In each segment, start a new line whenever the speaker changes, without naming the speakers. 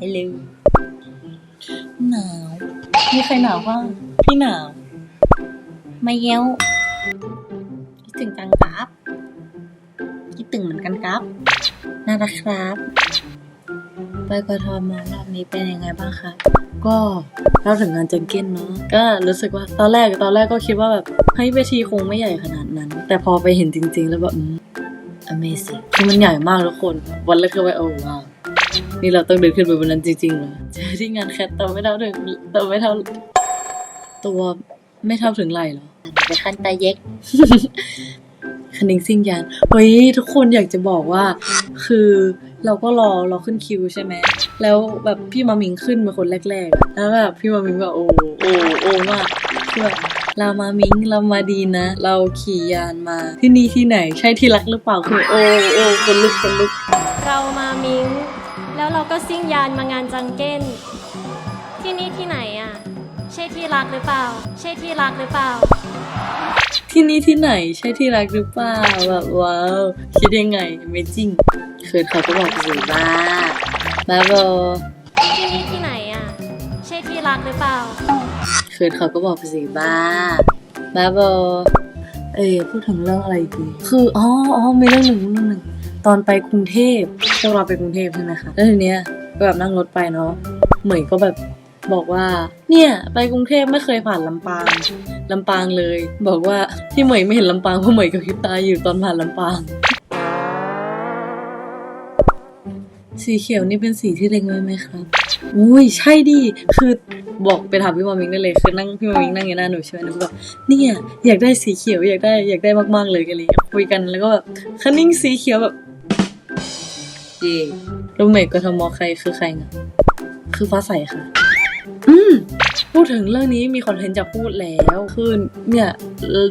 ฮัลโหลหนาว มีใครหนาวบ้างพี่หนาวไม่เย้วคิดถึงจังครับคิดถึงเหมือนกันครับ น่ารักครับ ไปกทมรอบนี้เป็นยังไงบ้างครับก็เราถึงงานจังเก้นเนาะก็รู้สึกว่าตอนแรกตอนแรกก็คิดว่าแบบเฮ้ยเวทีคงไม่ใหญ่ขนาดนั้น แต่พอไปเห็นจริง ๆ แล้วแบบอืม Amazing คือมันใหญ่มากทุกคน วันแรกคือไปโอ้ว้าว นี่เราต้องเดินขึ้นไปบนนั้นจริงๆเหรอเจอที่งานแคทตัวไม่เท่าถึงตัวไม่เท่า ตัวไม่เท่าถึงไหลเหรอไปขั้นตาเย็กคันนิงซิ่งยานเฮ้ยทุกคนอยากจะบอกว่า คือเราก็รอรอขึ้นคิวใช่ไหม แล้วแบบพี่มามิงขึ้นมาคนแรกๆอะแล้วแบบพี่มามิงแบบโอ้โอ้โอ้มากคือแบบเรามามิงเรามาดีนะ เราขี่ยานมาที่นี่ที่ไหนใช่ที่รักหรือเปล่าคือโอ้โอ้คนลุกคนลุก
เรามามิง แล้วเราก็ซิ่งยานมางานจังเก้น ที่นี่ที่ไหนอะ ใช่ที่รักหรือเปล่า ใช่ที่รักหรือเปล่า
ที่นี่ที่ไหนใช่ที่รักหรือเปล่าแบบว้าวคิดยังไง Amazing เคยเขาก็บอกสิบ้าบ้าบอ
ที่นี่ที่ไหนอะ ใช่ที่รักหรือเปล่า
เคยเขาก็บอกสิบ้าบ้าบอเอ้ยพูดถึงเรื่องอะไรดีคืออ๋ออ๋อมีเรื่องหนึ่งเรื่องหนึ่งตอนไปกรุงเทพพ วกเราไปกรุงเทพใช่ไหมคะแล้วทีเนี้ยก็แบบนั่งรถไปเนาะเหมยก็แบบบอกว่า เนี่ยไปกรุงเทพไม่เคยผ่านลำปางลำปางเลย บอกว่าที่เหมยไม่เห็นลำปางเพราะเหมยกับพิบตาอยู่ตอนผ่านลำปาง สีเขียวนี่เป็นสีที่เล็งไว้ไหมครับอุ้ยใช่ดิคือบอกไปถามพี่มามิงได้เลยคือนั่งพี่มามิงนั่งอยู่หน้าหนูใช่ไหมหนูก็แบบเนี่ยอยากได้สีเขียวอยากได้อยากได้มากๆเลยกันเลยคุยกันแล้วก็แบบคันนิ่งสีเขียวแบบ เย่รูมเมทกทมใครคือใครนะคือฟ้าใสค่ะ อืมพูดถึงเรื่องนี้มีคอนเทนต์จะพูดแล้วคือเนี่ย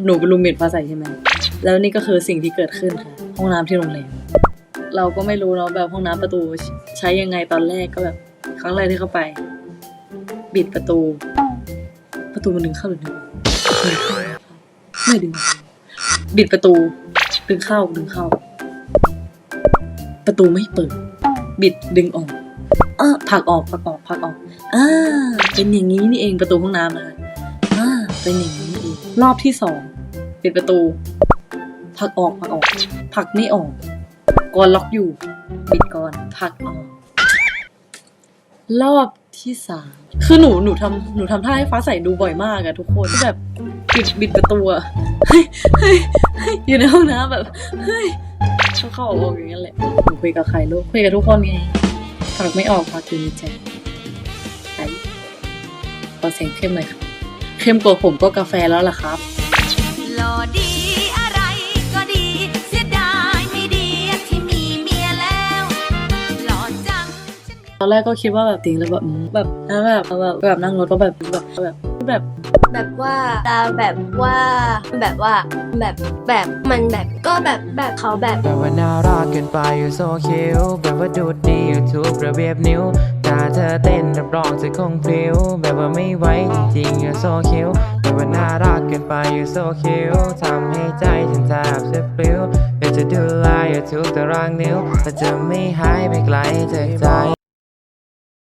หนูเป็นรูมเมทฟ้าใสใช่ไหมแล้วนี่ก็คือสิ่งที่เกิดขึ้นค่ะ ห้องน้ำที่โรงแรมเราก็ไม่รู้เนาะแบบห้องน้ำประตูใช้ยังไงตอนแรกก็แบบ ครั้งแรกที่เข้าไป บิดประตู ประตูมันดึงเข้าหรือดึงออกดึงเข้าไม่ดึงออกบิดประตู ดึงเข้าดึงเข้า ประตูไม่เปิด บิดดึงออก เออผักออกผักออกผักออกอ่าเป็นอย่างนี้นี่เองประตูห้องน้ำนะคะอ่าเป็นอย่างนี้นี่เองรอบที่สองปิดประตูผักออกผักออกผักไม่ออกก่อนล็อกอยู่ ปิดก่อนผักออก รอบที่สามคือหนูหนูทำหนูทำท่าให้ฟ้าใสดูบ่อยมากอะทุกคนที่แบบปิดบิดประตูอะเฮ้ยเฮ้ยเฮ้ยอยู่ในห้องน้ำแบบเฮ้ย เข้าเข้าออกออกอย่างนั้นแหละหนูคุยกับใครลูกคุยกับทุกคนไงผลักไม่ออกผลักอยู่ในใจไปขอเสียงเข้มหน่อยครับเข้มกว่าผมก็กาแฟแล้วล่ะครับ
หล่อดีอะไรก็ดี เสียดายไม่ดีที่มีเมียแล้วหล่อจัง
ตอนแรกก็คิดว่าแบบจริงแล้วแบบอืมแบบแล้วแบบแบบแบบนั่งรถก็แบบแบบแบบ แบบ
แบบว่าตาแบบว่าแบบว่าแบบแบบมันแบบก็แบบแบบเขาแบบ
แบบว่าน่ารักเกินไปอยู่โซคิวแบบว่าดูดีอยู่ทุกระเบียบนิ้วตาเธอเต้นรับรองเธอคงพลิ้วแบบว่าไม่ไหวจริงอยู่โซคิวแบบว่าน่ารักเกินไปอยู่โซคิวทำให้ใจฉันแทบจะปลิวอยากจะดูแลอยู่ทุกตารางนิ้วแต่จะไม่หายไปไกลจากใจ